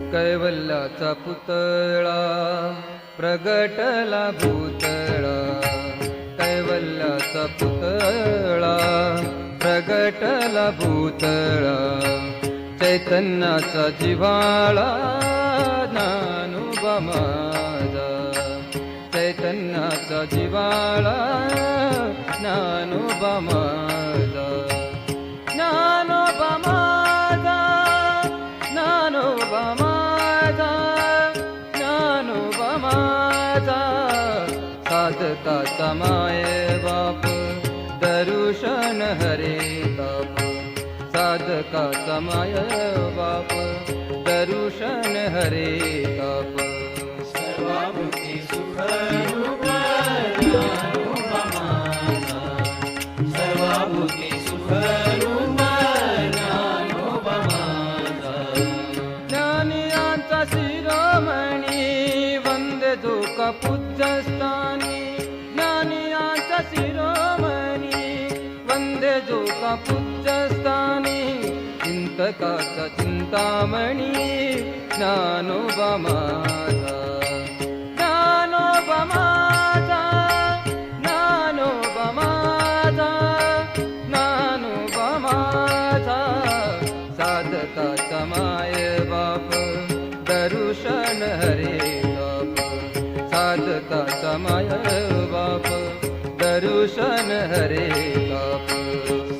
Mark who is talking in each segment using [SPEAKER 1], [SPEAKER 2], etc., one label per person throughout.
[SPEAKER 1] कैवल्याचा पुतळा प्रगटला भूतळा. कैवल्याचा पुतळा प्रगटला भूतळा. चैतन्याचा जिवाळा ज्ञानोबा माझा. चैतन्याचा जिवाळा ज्ञानोबा साधकाचा माये बाप. दरुशन हरे ताप साधकाचा माय बाप. दरुशन हरे ताप
[SPEAKER 2] सर्वाभूती.
[SPEAKER 1] ज्ञानियांचा शिरोमणी. वंदे श्रिरामणि वन्देजो का पुस्तानि चिन्तका चिन्तामणि ज्ञानो दरुशन हरे बाप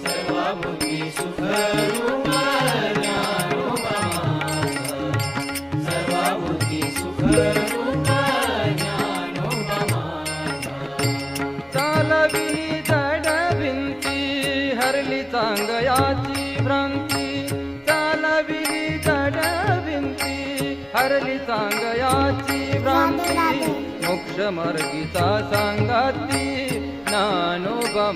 [SPEAKER 2] सर्वाभूती.
[SPEAKER 1] चालविली जड भिंती हरली चांगयाची भ्रांती। चालविली जड भिंती हरली चांगयाची भ्रांती। मोक्ष मार्गीचा सांगाती। ज्ञानोबा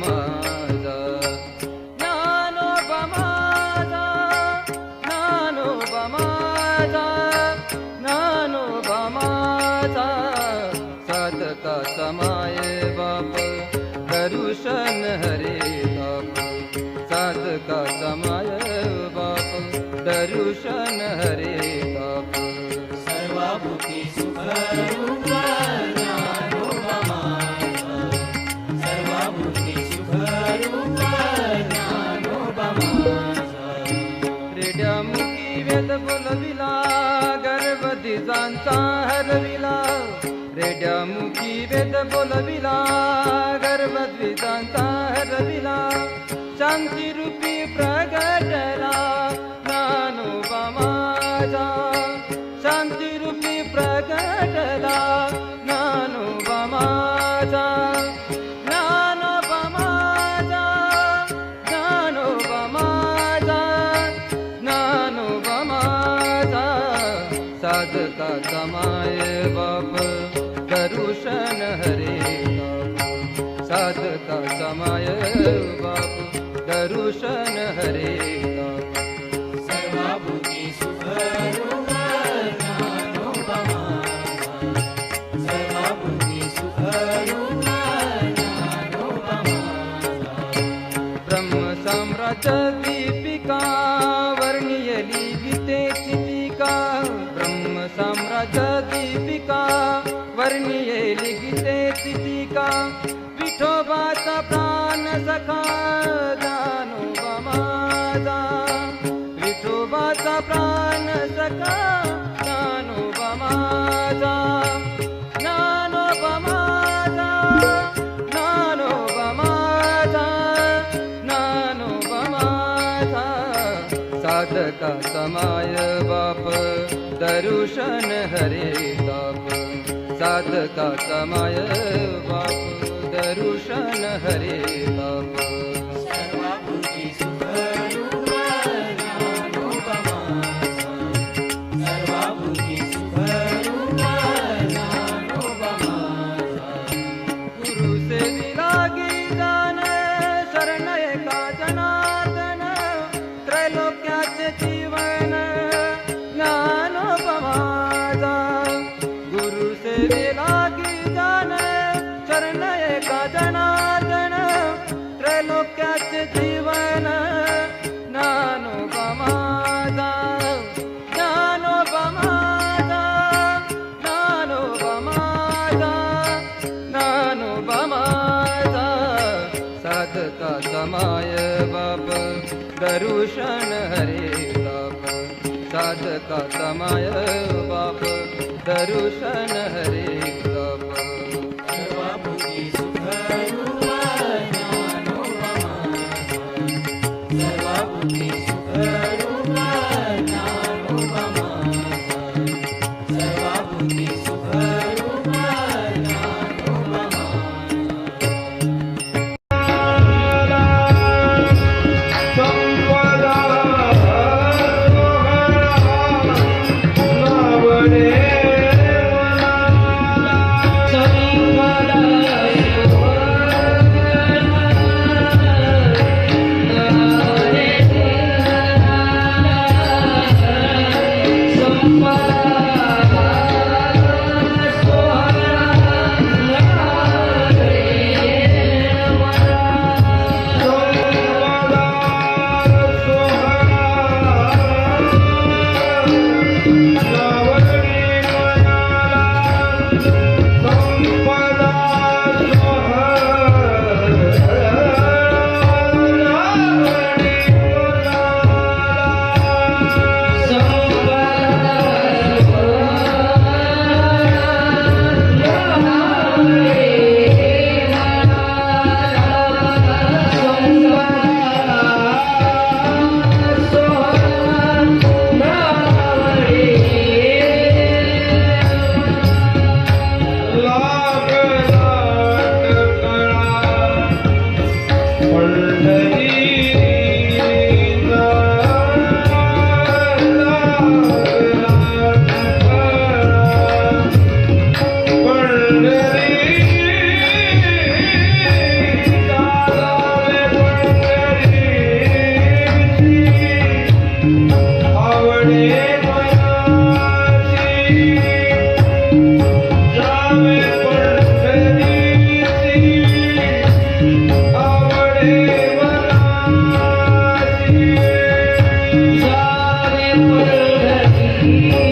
[SPEAKER 1] हरविला गर्भदिजांचा हरविला रेड्यामुखी वेद बोलविला गर्भद्विजांचा हरविला शांती रूपी प्रग ज्ञानोबा माझा. ब्रह्म साम्राज्य दीपिका वर्णियली गीतेची ब्रह्म प्राण सखा जानोबा माझा ज्ञानोबा माझा ज्ञानोबा माझा ज्ञानोबा माझा साधका समाय बाप दरुशन हरे ताप साधका समाय बाप दरुशन हरे समाय बाप? दरुशन हरे ताप साधका समाय बाप? दरुशन हरे ताप
[SPEAKER 2] see.